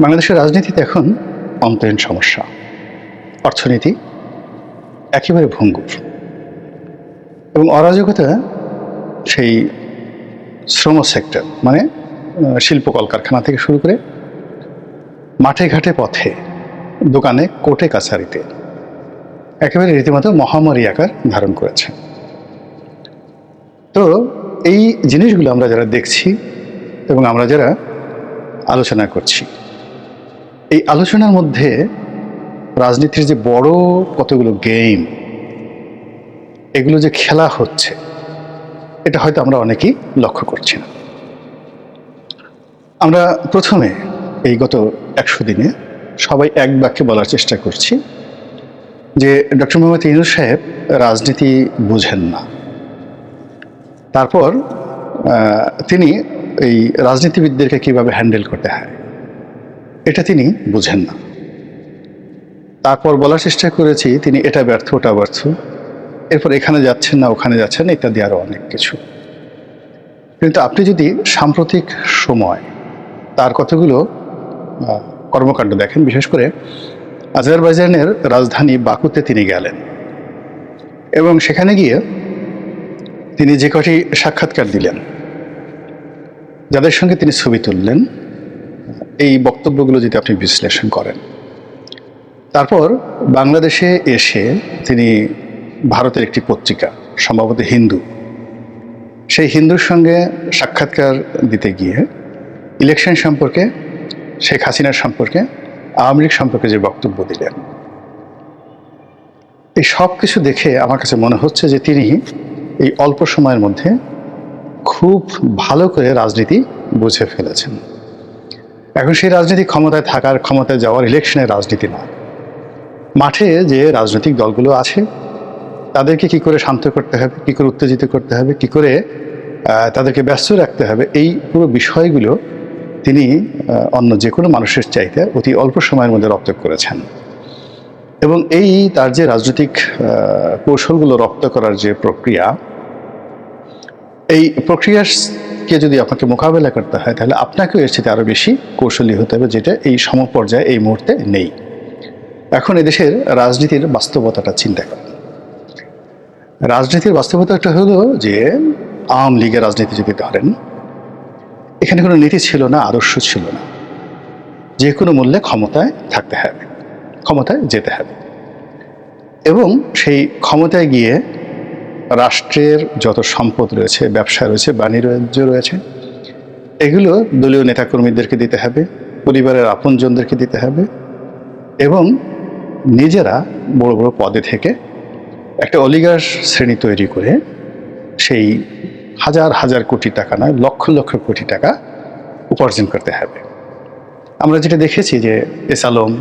বাংলাদেশের রাজনীতিতে এখন অন্তরীণ সমস্যা। অর্থনীতি একেবারে ভঙ্গুর। এবং অরাজকতা সেই শ্রম সেক্টর মানে শিল্প কলকারখানা থেকে শুরু করে মাঠে ঘাটে পথে, দোকানে কোর্টে কাছারিতে, একেবারে রীতিমতো মহামারী আকার ধারণ করেছে। তো এই জিনিসগুলো আমরা যারা দেখছি এবং আমরা যারা আলোচনা করছি। এই আলোচনার মধ্যে রাজনীতির যে বড় কতগুলো গেম এগুলো যে খেলা হচ্ছে, এটা হয়তো আমরা অনেকেই লক্ষ্য করছি না। আমরা প্রথমে এই গত একশো দিনে সবাই এক বাক্যে বলার চেষ্টা করছি যে ডক্টর মোহাম্মদ ইউনুস সাহেব রাজনীতি বুঝেন না। তারপর তিনি এই রাজনীতিবিদদেরকে কীভাবে হ্যান্ডেল করতে হয়, এটা তিনি বুঝেন না। তারপর বলার চেষ্টা করেছি, তিনি এটা ব্যর্থ, ওটা ব্যর্থ। এরপর এখানে যাচ্ছেন না, ওখানে যাচ্ছেন, ইত্যাদি আরও অনেক কিছু। কিন্তু আপনি যদি সাম্প্রতিক সময় তার কতগুলো কর্মকাণ্ড দেখেন, বিশেষ করে আজারবাইজানের রাজধানী বাকুতে তিনি গেলেন। এবং সেখানে গিয়ে তিনি যে কটি সাক্ষাৎকার দিলেন যাদের সঙ্গে তিনি ছবি তুললেন, এই বক্তব্যগুলো যদি আপনি বিশ্লেষণ করেন। তারপর বাংলাদেশে এসে তিনি ভারতের একটি পত্রিকা, সম্ভবত হিন্দু। সেই হিন্দুর সঙ্গে সাক্ষাৎকার দিতে গিয়ে ইলেকশন সম্পর্কে, শেখ হাসিনার সম্পর্কে, আওয়ামী লীগ সম্পর্কে যে বক্তব্য দিলেন, এই সব কিছু দেখে আমার কাছে মনে হচ্ছে যে তিনি এই অল্প সময়ের মধ্যে খুব ভালো করে রাজনীতি বুঝে ফেলেছেন। এখন সেই রাজনীতি ক্ষমতায় থাকার, ক্ষমতায় যাওয়ার ইলেকশনের রাজনীতি নয়। মাঠে যে রাজনৈতিক দলগুলো আছে, তাদেরকে কি করে শান্ত করতে হবে, কি করে উত্তেজিত করতে হবে, কি করে তাদেরকে ব্যস্ত রাখতে হবে, এই পুরো বিষয়গুলো তিনি অন্য যে কোনো মানুষের চাইতে অতি অল্প সময়ের মধ্যে রপ্ত করেছেন। এবং এই তার যে রাজনৈতিক কৌশলগুলো রপ্ত করার যে প্রক্রিয়া এই প্রক্রিয়াকে যদি আপনাকে মোকাবেলা করতে হয়, তাহলে আপনাকেও এর সাথে আরও বেশি কৌশলী হতে হবে, যেটা এই সমপর্যায়ে এই মুহূর্তে নেই। এখন এদেশের রাজনীতির বাস্তবতাটা চিন্তা করেন। রাজনীতির বাস্তবতাটা হলো যে, আওয়ামী লীগের রাজনীতি যদি ধরেন, এখানে কোনো নীতি ছিল না, আদর্শ ছিল না। যে কোনো মূল্যে ক্ষমতায় থাকতে হবে, ক্ষমতায় যেতে হবে। এবং সেই ক্ষমতায় গিয়ে রাষ্ট্রের যত সম্পদ রয়েছে, ব্যবসা রয়েছে, বাণিজ্য রয়েছে, এগুলো দলীয় নেতাকর্মীদেরকে দিতে হবে, পরিবারের আপনজনদেরকে দিতে হবে এবং নিজেরা বড় বড় পদে থেকে একটা অলিগার শ্রেণি তৈরি করে সেই হাজার হাজার কোটি টাকা নয়, লক্ষ লক্ষ কোটি টাকা উপার্জন করতে হবে। আমরা যেটা দেখেছি যে এস আলম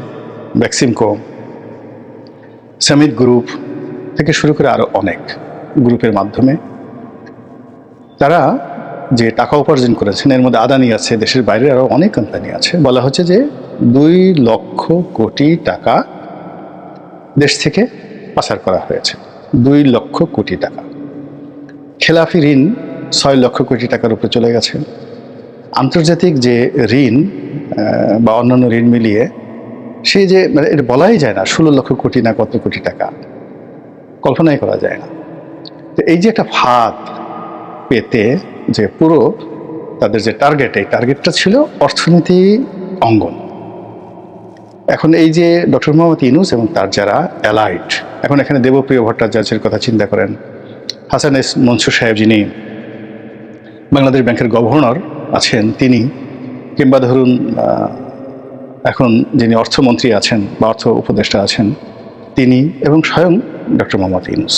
ভ্যাক্সিমকো সামিট গ্রুপ থেকে শুরু করে আরও অনেক। গ্রুপের মাধ্যমে। তারা যে টাকা উপার্জন করেছেন, এর মধ্যে আদানি আছে, দেশের বাইরে আরও অনেক কোম্পানি আছে। বলা হচ্ছে যে দুই লক্ষ কোটি টাকা দেশ থেকে পাচার করা হয়েছে। দুই লক্ষ কোটি টাকা। খেলাফি ঋণ ছয় লক্ষ কোটি টাকার উপরে চলে গেছে। আন্তর্জাতিক যে ঋণ বা অন্যান্য ঋণ মিলিয়ে সেই যে মানে এটা বলাই যায় না, ষোলো লক্ষ কোটি না কত কোটি টাকা। কল্পনাই করা যায় না। এই যে একটা ফাঁদ পেতে যে পুরো তাদের যে টার্গেট এই টার্গেটটা ছিল অর্থনীতি অঙ্গন। এখন এই যে ডক্টর মোহাম্মদ ইনুস এবং তার যারা অ্যালাইড এখন এখানে দেবপ্রিয় ভট্টাচার্যের কথা চিন্তা করেন। হাসান এস মনসুর সাহেব যিনি বাংলাদেশ ব্যাংকের গভর্নর আছেন, তিনি কিংবা ধরুন এখন যিনি অর্থমন্ত্রী আছেন বা অর্থ উপদেষ্টা আছেন, তিনি এবং স্বয়ং ডক্টর মোহাম্মদ ইউনুস।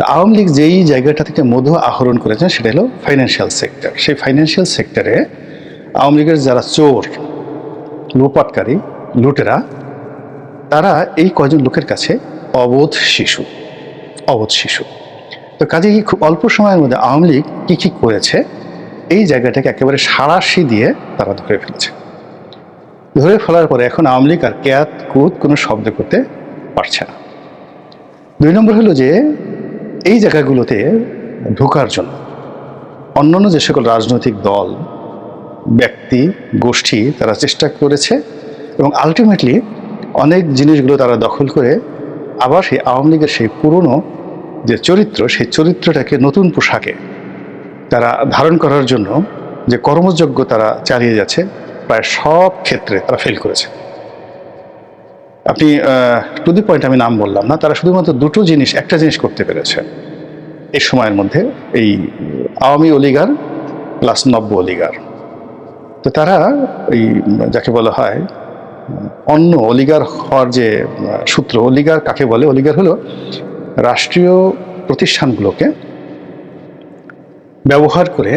তো আওয়ামী লীগ যেই জায়গাটা থেকে মধু আহরণ করেছেন সেটা হলো ফাইন্যান্সিয়াল সেক্টর সেই ফাইন্যান্সিয়াল সেক্টরে আওয়ামী লীগের যারা চোর লোপাটকারী লুটেরা, তারা এই কয়জন লোকের কাছে অবোধ শিশু অবোধ শিশু। তো কাজেই খুব অল্প সময়ের মধ্যে আওয়ামী লীগ কী কী করেছে, এই জায়গাটাকে একেবারে সারাশি দিয়ে তারা ধরে ফেলেছে। ধরে ফেলার পরে এখন আওয়ামী লীগ আর ক্যাত কুত কোনো শব্দ করতে পারছে না। দুই নম্বর হলো যে এই জায়গাগুলোতে ঢোকার জন্য অন্যান্য যে সকল রাজনৈতিক দল, ব্যক্তি, গোষ্ঠী তারা চেষ্টা করেছে এবং আলটিমেটলি অনেক জিনিসগুলো তারা দখল করে আবার সেই আওয়ামী লীগের সেই পুরনো যে চরিত্র, সেই চরিত্রটাকে নতুন পোশাকে তারা ধারণ করার জন্য যে কর্মযোগ্য তারা চালিয়ে যাচ্ছে, প্রায় সব ক্ষেত্রে তারা ফেল করেছে। আপনি টু দি পয়েন্ট আমি নাম বললাম না, তারা শুধুমাত্র দুটো জিনিস, একটা জিনিস করতে পেরেছে। এই সময়ের মধ্যে এই আওয়ামী অলিগার প্লাস নব্য অলিগার। তো তারা এই, যাকে বলা হয়, অন্য অলিগার হওয়ার যে, সূত্র, অলিগার কাকে বলে? অলিগার হলো রাষ্ট্রীয় প্রতিষ্ঠানগুলোকে ব্যবহার করে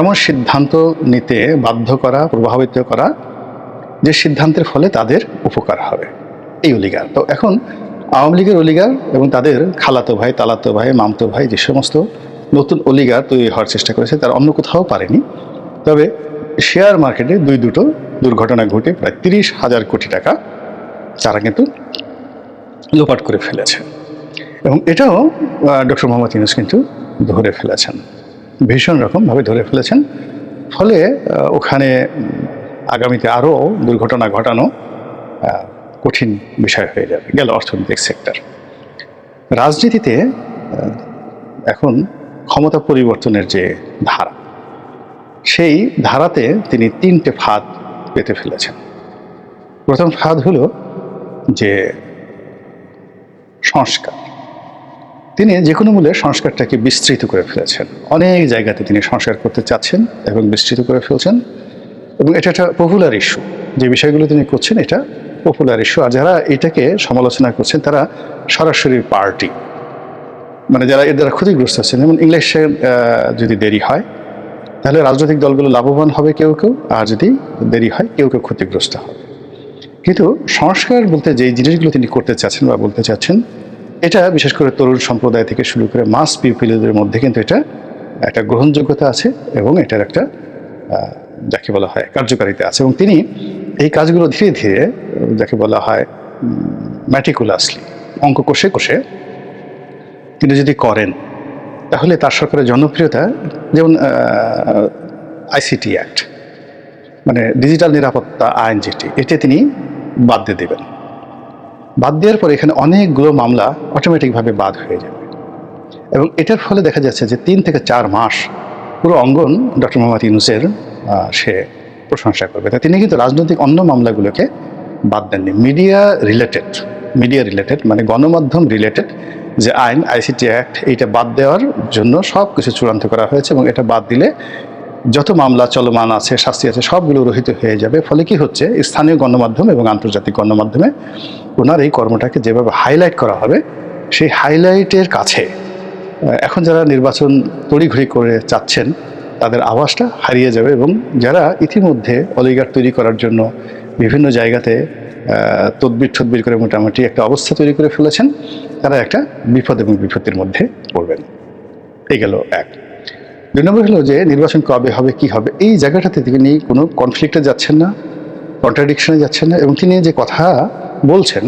এমন সিদ্ধান্ত নিতে বাধ্য করা, প্রভাবিত করা, যে সিদ্ধান্তের ফলে তাদের উপকার হবে। এই অলিগার তো এখন আওয়ামী লীগের অলিগার এবং তাদের খালাতো ভাই, তালাতো ভাই, মামতো ভাই যে সমস্ত নতুন অলিগার তৈরি হওয়ার চেষ্টা করেছে, তার অন্য কোথাও পারেনি। তবে শেয়ার মার্কেটে দুই দুটো দুর্ঘটনা ঘটে, প্রায় তিরিশ হাজার কোটি টাকা তারা কিন্তু লোপাট করে ফেলেছে। এবং এটাও ডক্টর মোহাম্মদ ইউনুস কিন্তু ধরে ফেলেছেন। ভীষণ রকমভাবে ধরে ফেলেছেন। ফলে ওখানে আগামীতে আরও দুর্ঘটনা ঘটানো কঠিন বিষয় হয়ে যাবে, গেল অর্থনৈতিক সেক্টর রাজনীতিতে এখন ক্ষমতা পরিবর্তনের যে ধারা, সেই ধারাতে তিনি তিনটে ফাঁদ পেতে ফেলেছেন। প্রথম ফাঁদ হলো যে সংস্কার। তিনি যে কোনো মূল্যে সংস্কারটাকে বিস্তৃত করে ফেলেছেন। অনেক জায়গাতে তিনি সংস্কার করতে চাচ্ছেন এবং বিস্তৃত করে ফেলছেন। এবং এটা একটা পপুলার ইস্যু যে বিষয়গুলো তিনি করছেন, এটা পপুলার ইস্যু আর যারা এটাকে সমালোচনা করছেন, তারা সরাসরি পার্টি। মানে যারা এর দ্বারা ক্ষতিগ্রস্ত আছেন, যেমন ইংলিশে যদি দেরি হয়, তাহলে রাজনৈতিক দলগুলো লাভবান হবে কেউ কেউ, আর যদি দেরি হয়, কেউ কেউ ক্ষতিগ্রস্ত হবে। কিন্তু সংস্কার বলতে যেই জিনিসগুলো তিনি করতে চাচ্ছেন বা বলতে চাচ্ছেন, এটা বিশেষ করে তরুণ সম্প্রদায় থেকে শুরু করে মাস পিপিলদের মধ্যে কিন্তু এটা একটা গ্রহণযোগ্যতা আছে এবং এটার একটা যাকে বলা হয় কার্যকারিতা আছে। এবং তিনি এই কাজগুলো ধীরে ধীরে, যাকে বলা হয় ম্যাটিকুলাসলি অঙ্ক কষে কষে তিনি যদি করেন, তাহলে তার সরকারের জনপ্রিয়তা, যেমন আইসিটি অ্যাক্ট মানে ডিজিটাল নিরাপত্তা আইন যেটি এটা তিনি বাদ দিয়ে দেবেন। বাদ দেওয়ার পরে এখানে অনেকগুলো মামলা অটোমেটিকভাবে বাদ হয়ে যাবে। এবং এটার ফলে দেখা যাচ্ছে যে তিন থেকে চার মাস পুরো অঙ্গন ডক্টর মোহাম্মদ ইউনুসের সে প্রশংসা করবে। তা তিনি কিন্তু রাজনৈতিক অন্য মামলাগুলোকে বাদ দেননি। মিডিয়া রিলেটেড মিডিয়া রিলেটেড মানে গণমাধ্যম রিলেটেড যে আইন, আইসিটি অ্যাক্ট, এইটা বাদ দেওয়ার জন্য সব কিছু চূড়ান্ত করা হয়েছে এবং এটা বাদ দিলে যত মামলা চলমান আছে, শাস্তি আছে, সবগুলো রহিত হয়ে যাবে। ফলে কি হচ্ছে? স্থানীয় গণমাধ্যম এবং আন্তর্জাতিক গণমাধ্যমে ওনার এই কর্মটাকে যেভাবে হাইলাইট করা হবে, সেই হাইলাইটের কাছে এখন যারা নির্বাচন তড়িঘড়ি করে চাচ্ছেন তাদের আওয়াজটা হারিয়ে যাবে এবং যারা ইতিমধ্যে অলিগার তৈরি করার জন্য বিভিন্ন জায়গাতে তদবির টদবির করে মোটামুটি একটা অবস্থা তৈরি করে ফেলেছেন, তারা একটা বিপদ এবং বিপত্তির মধ্যে পড়বেন। এই গেল এক। দুই নম্বর হলো যে নির্বাচন কবে হবে, কি হবে, এই জায়গাটাতে তিনি কোনো কনফ্লিক্টে যাচ্ছেন না কন্ট্রাডিকশনে যাচ্ছেন না এবং তিনি যে কথা বলছেন,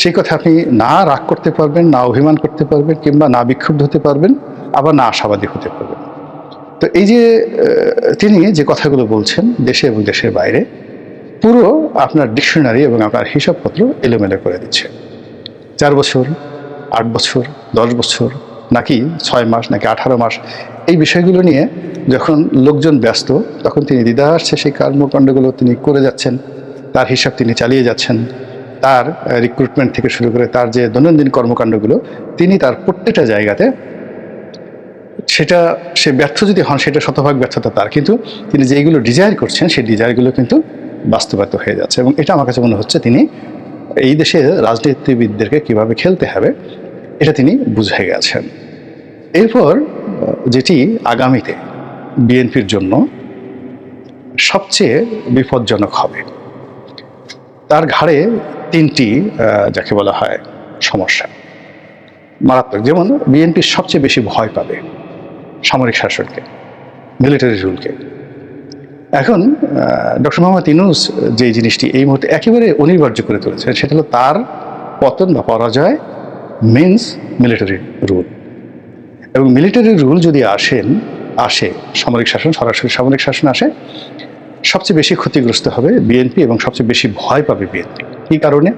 সেই কথা আপনি না রাগ করতে পারবেন, না অভিমান করতে পারবেন কিংবা না বিক্ষুব্ধ হতে পারবেন, আবার না আশাবাদী হতে পারবেন। তো এই যে তিনি যে কথাগুলো বলছেন দেশে এবং দেশের বাইরে, পুরো আপনার ডিকশনারি এবং আপনার হিসাবপত্র এলোমেলো করে দিচ্ছে। চার বছর, আট বছর, দশ বছর, নাকি ছয় মাস, নাকি আঠারো মাস, এই বিষয়গুলো নিয়ে যখন লোকজন ব্যস্ত, তখন তিনি দ্বিধার্সে সেই কর্মকাণ্ডগুলো তিনি করে যাচ্ছেন। তার হিসাব তিনি চালিয়ে যাচ্ছেন। তার রিক্রুটমেন্ট থেকে শুরু করে তার যে দৈনন্দিন কর্মকাণ্ডগুলো, তিনি তার প্রত্যেকটা জায়গাতে সেটা, সে ব্যর্থ যদি হন, সেটা শতভাগ ব্যর্থতা তার। কিন্তু তিনি যেইগুলো ডিজায়ার করছেন, সেই ডিজায়ারগুলো কিন্তু বাস্তবায়িত হয়ে যাচ্ছে। এবং এটা আমার কাছে মনে হচ্ছে তিনি এই দেশের রাজনীতিবিদদেরকে কীভাবে খেলতে হবে, এটা তিনি বুঝে গেছেন। এরপর, যেটি আগামীতে বিএনপির জন্য সবচেয়ে বিপজ্জনক হবে। তার ঘাড়ে তিনটি যাকে বলা হয় সমস্যা। মারাত্মক। যেমন বিএনপি সবচেয়ে বেশি ভয় পাবে। সামরিক শাসনকে মিলিটারি রুলকে এখন ডক্টর মোহাম্মদ ইনুস যে জিনিসটি এই মুহূর্তে একেবারে অনিবার্য করে তুলেছে সেটা হলো তার পতন বা পরাজয় মিন্স মিলিটারি রুল এবং মিলিটারি রুল যদি আসেন, আসে, সামরিক শাসন, সরাসরি সামরিক শাসন আসে, সবচেয়ে বেশি ক্ষতিগ্রস্ত হবে বিএনপি এবং সবচেয়ে বেশি ভয় পাবে বিএনপি কী কারণে?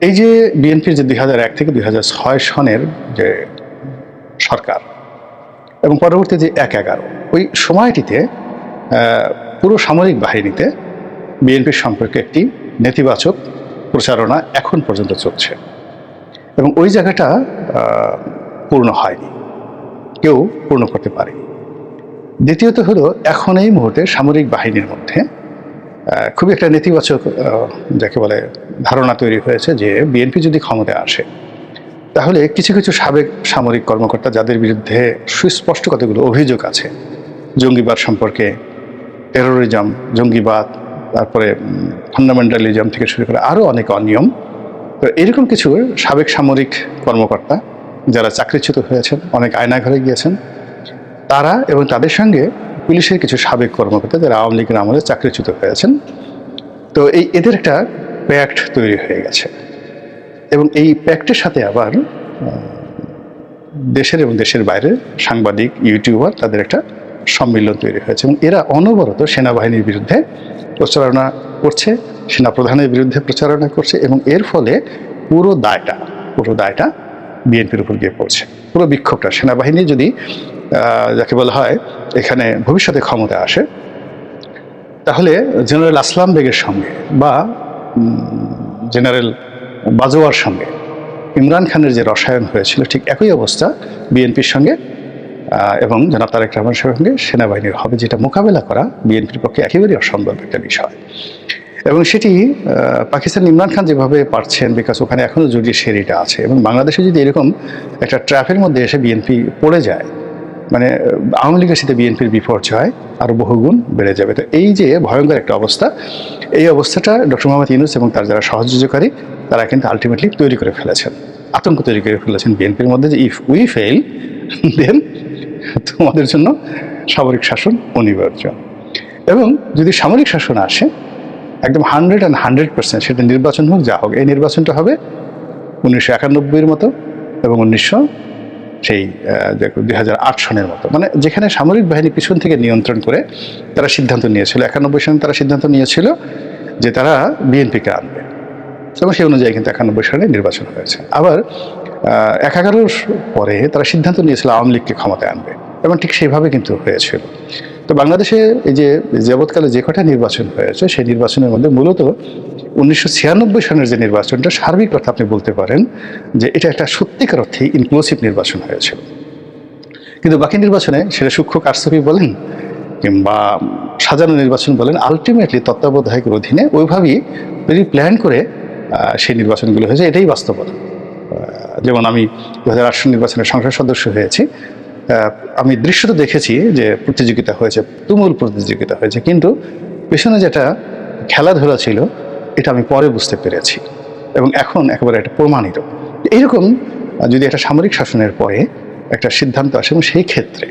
এই যে বিএনপির যে দুই থেকে দুই সনের যে সরকার এবং পরবর্তী যে এক এগারো, ওই সময়টিতে পুরো সামরিক বাহিনীতে বিএনপির সম্পর্কে একটি নেতিবাচক প্রচারণা এখন পর্যন্ত চলছে এবং ওই জায়গাটা পূর্ণ হয়নি, কেউ পূর্ণ করতে পারেনি। দ্বিতীয়ত হলো, এখন এই মুহূর্তে সামরিক বাহিনীর মধ্যে খুবই একটা নেতিবাচক যাকে বলে ধারণা তৈরি হয়েছে যে বিএনপি যদি ক্ষমতায় আসে তাহলে কিছু কিছু সাবেক সামরিক কর্মকর্তা যাদের বিরুদ্ধে সুস্পষ্ট কতগুলো অভিযোগ আছে, জঙ্গিবাদ সম্পর্কে টেরোরিজম জঙ্গিবাদ, তারপরে ফান্ডামেন্টালিজম থেকে শুরু করে আরও অনেক অনিয়ম, তো এরকম কিছু সাবেক সামরিক কর্মকর্তা যারা চাকরিচ্যুত হয়েছেন, অনেক আয়নাঘরে গিয়েছেন, তারা এবং তাদের সঙ্গে পুলিশের কিছু সাবেক কর্মকর্তা যারা আওয়ামী লীগের আমলে চাকরিচ্যুত হয়েছেন, তো এই এদের একটা প্যাক্ট তৈরি হয়ে গেছে। এবং এই প্যাক্টের সাথে আবার দেশের এবং দেশের বাইরে সাংবাদিক ইউটিউবার তাদের একটা সম্মিলন তৈরি হয়েছে এবং এরা অনবরত সেনাবাহিনীর বিরুদ্ধে প্রচারণা করছে সেনা প্রধানের বিরুদ্ধে প্রচারণা করছে এবং এর ফলে পুরো দায়টা পুরো দায়টা বিএনপির উপর গিয়ে পড়ছে। পুরো বিক্ষোভটা, সেনাবাহিনী যদি যাকে বলা হয় এখানে ভবিষ্যতে ক্ষমতা আসে, তাহলে জেনারেল আসলাম বেগের সঙ্গে বা জেনারেল বাজোয়ার সঙ্গে। ইমরান খানের যে রসায়ন হয়েছিল, ঠিক একই অবস্থা বিএনপির সঙ্গে এবং জনাব তারেক রহমানের সঙ্গে সেনাবাহিনীর হবে, যেটা মোকাবেলা করা বিএনপির পক্ষে একেবারেই অসম্ভব একটা বিষয়। এবং সেটি পাকিস্তান ইমরান খান যেভাবে পারছেন বিকজ ওখানে এখনও জুডিশিয়ারিটা আছে, এবং বাংলাদেশে যদি এরকম একটা ট্র্যাপের মধ্যে এসে বিএনপি পড়ে যায় মানে আওয়ামী লীগের সাথে বিএনপির বিপর্যয় আরও বহুগুণ বেড়ে যাবে। তো এই যে ভয়ঙ্কর একটা অবস্থা, এই অবস্থাটা ডক্টর মোহাম্মদ ইউনুস এবং তার যারা সহযোগীকারী তারা কিন্তু আলটিমেটলি তৈরি করে ফেলেছেন। আতঙ্ক তৈরি করে ফেলেছেন বিএনপির মধ্যে যে ইফ উই ফেল দেন তোমাদের জন্য সামরিক শাসন অনিবার্য। এবং যদি সামরিক শাসন আসে, একদম হান্ড্রেড অ্যান্ড হান্ড্রেড পার্সেন্ট সেটা নির্বাচন হোক, যা হোক, এই নির্বাচনটা হবে উনিশশো একানব্বইয়ের মতো এবং উনিশশো সেই দুই হাজার আট সনের মতো। মানে যেখানে সামরিক বাহিনী পিছন থেকে নিয়ন্ত্রণ করে তারা সিদ্ধান্ত নিয়েছিল, একানব্বই সনে তারা সিদ্ধান্ত নিয়েছিল যে তারা বিএনপিকে আনবে। এবং সেই অনুযায়ী কিন্তু একানব্বই সালে নির্বাচন হয়েছে। আবার এক এগারোর পরে তারা সিদ্ধান্ত নিয়েছিল আওয়ামী লীগকে ক্ষমতায় আনবে। এবং ঠিক সেইভাবে কিন্তু হয়েছিল। তো বাংলাদেশে এই যে, যাবৎকালে যে কটা নির্বাচন হয়েছে, সেই নির্বাচনের মধ্যে মূলত উনিশশো সনের যে নির্বাচনটা, সার্বিক কথা আপনি বলতে পারেন যে এটা একটা সত্যিকার অর্থে ইনক্লুসিভ নির্বাচন হয়েছিল কিন্তু বাকি নির্বাচনে সেটা সূক্ষ্ম কারসাপি বলেন কিংবা সাজানো নির্বাচন বলেন আলটিমেটলি তত্ত্বাবধায়কের অধীনে ওইভাবেই ভেরি প্ল্যান করে সেই নির্বাচনগুলো হয়েছে। এটাই বাস্তবতা। যেমন আমি দু হাজার আটশো নির্বাচনের সংসদ সদস্য হয়েছি। আমি দৃশ্যত দেখেছি যে প্রতিযোগিতা হয়েছে, তুমুল প্রতিযোগিতা হয়েছে। কিন্তু পেছনে যেটা খেলাধুলা ছিল এটা আমি পরে বুঝতে পেরেছি। এবং এখন একেবারে এটা প্রমাণিত। এইরকম যদি একটা সামরিক শাসনের পরে একটা সিদ্ধান্ত আসে এবং সেই ক্ষেত্রে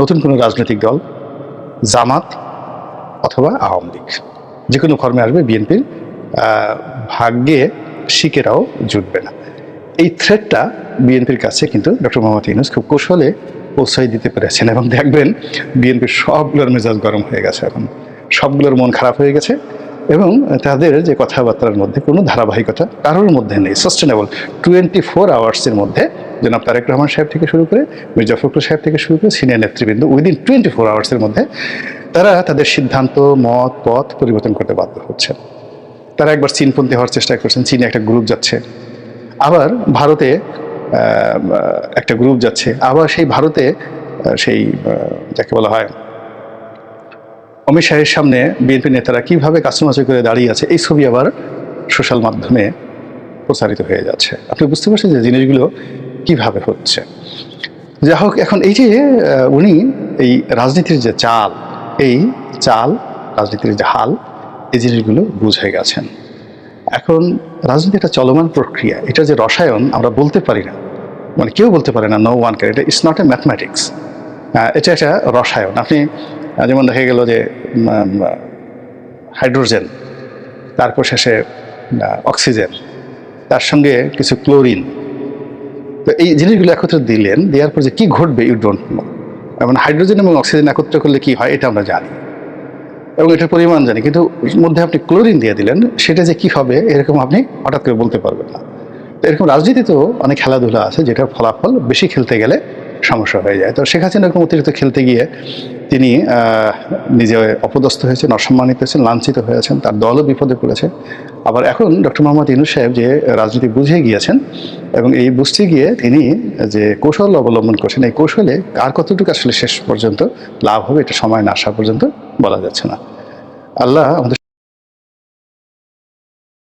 নতুন কোনো রাজনৈতিক দল, জামাত অথবা আওয়ামী লীগ যে কোনো ফর্মে আসবে বিএনপির ভাগ্যে শিকেরাও জুটবে না। এই থ্রেটটা বিএনপির কাছে কিন্তু ডক্টর মোহাম্মদ ইউনুস খুব কৌশলে পৌঁছাই দিতে পেরেছেন এবং দেখবেন বিএনপির সবগুলোর মেজাজ গরম হয়ে গেছে এখন। সবগুলোর মন খারাপ হয়ে গেছে এবং তাদের যে কথাবার্তার মধ্যে কোনো ধারাবাহিকতা কারোর মধ্যে নেই। সাস্টেনেবল টোয়েন্টি ফোর আওয়ার্সের মধ্যে জনাব তারেক রহমান সাহেব থেকে শুরু করে মির্জা ফখরুল সাহেব থেকে শুরু করে সিনিয়র নেতৃবৃন্দ উইদিন টোয়েন্টি ফোর আওয়ার্সের মধ্যে তারা তাদের সিদ্ধান্ত, মত, পথ পরিবর্তন করতে বাধ্য হচ্ছে। তারা একবার চীনপন্থী হওয়ার চেষ্টা করছেন, চীনে একটা গ্রুপ যাচ্ছে। আবার ভারতে একটা গ্রুপ যাচ্ছে। আবার সেই ভারতে সেই যাকে বলা হয় অমিত শাহের সামনে বিএনপি নেতারা কীভাবে কাছুমাচু করে দাঁড়িয়ে আছে, এই ছবি আবার সোশ্যাল মাধ্যমে প্রচারিত হয়ে যাচ্ছে। আপনি বুঝতে পারছেন যে জিনিসগুলো কীভাবে হচ্ছে। যা হোক, এখন এই যে উনি এই রাজনীতির যে চাল, এই চাল, রাজনীতির যে হাল, এই জিনিসগুলো বুঝে গেছেন। এখন রাজনীতি একটা চলমান প্রক্রিয়া। এটা যে রসায়ন, আমরা বলতে পারি না। মানে কেউ বলতে পারে না নো ওয়ান ক্যান এটা ইটস নট এ ম্যাথমেটিক্স এটা একটা রসায়ন। আপনি যেমন দেখা গেল যে হাইড্রোজেন তারপর শেষে অক্সিজেন, তার সঙ্গে কিছু ক্লোরিন। তো এই জিনিসগুলো একত্রে দিলেন, দেওয়ার পর যে কী ঘটবে ইউ ডোন্ট নো এবং হাইড্রোজেন এবং অক্সিজেন একত্র করলে কি হয়, এটা আমরা জানি। এবং এটার পরিমাণ জানি, কিন্তু মধ্যে আপনি ক্লোরিন দিয়ে দিলেন, সেটা যে কি হবে, এরকম আপনি হঠাৎ করে বলতে পারবেন না। তো এরকম রাজনীতিতেও অনেক খেলাধুলা আছে, যেটার ফলাফল বেশি খেলতে গেলে সমস্যা হয়ে যায়। তো শেখ হাসিনা এরকম অতিরিক্ত খেলতে গিয়ে তিনি নিজে অপদস্থ হয়েছেন, অসম্মানিত হয়েছেন, লাঞ্ছিত হয়েছেন, তার দলও বিপদে পড়েছে। আবার এখন ডক্টর মোহাম্মদ ইনুস সাহেব যে রাজনীতি বুঝে গিয়েছেন এবং এই বুঝতে গিয়ে তিনি যে কৌশল অবলম্বন করছেন, এই কৌশলে কার কতটুকু আসলে শেষ পর্যন্ত লাভ হবে, এটা সময় না আসা পর্যন্ত বলা যাচ্ছে না। আল্লাহ আমাদের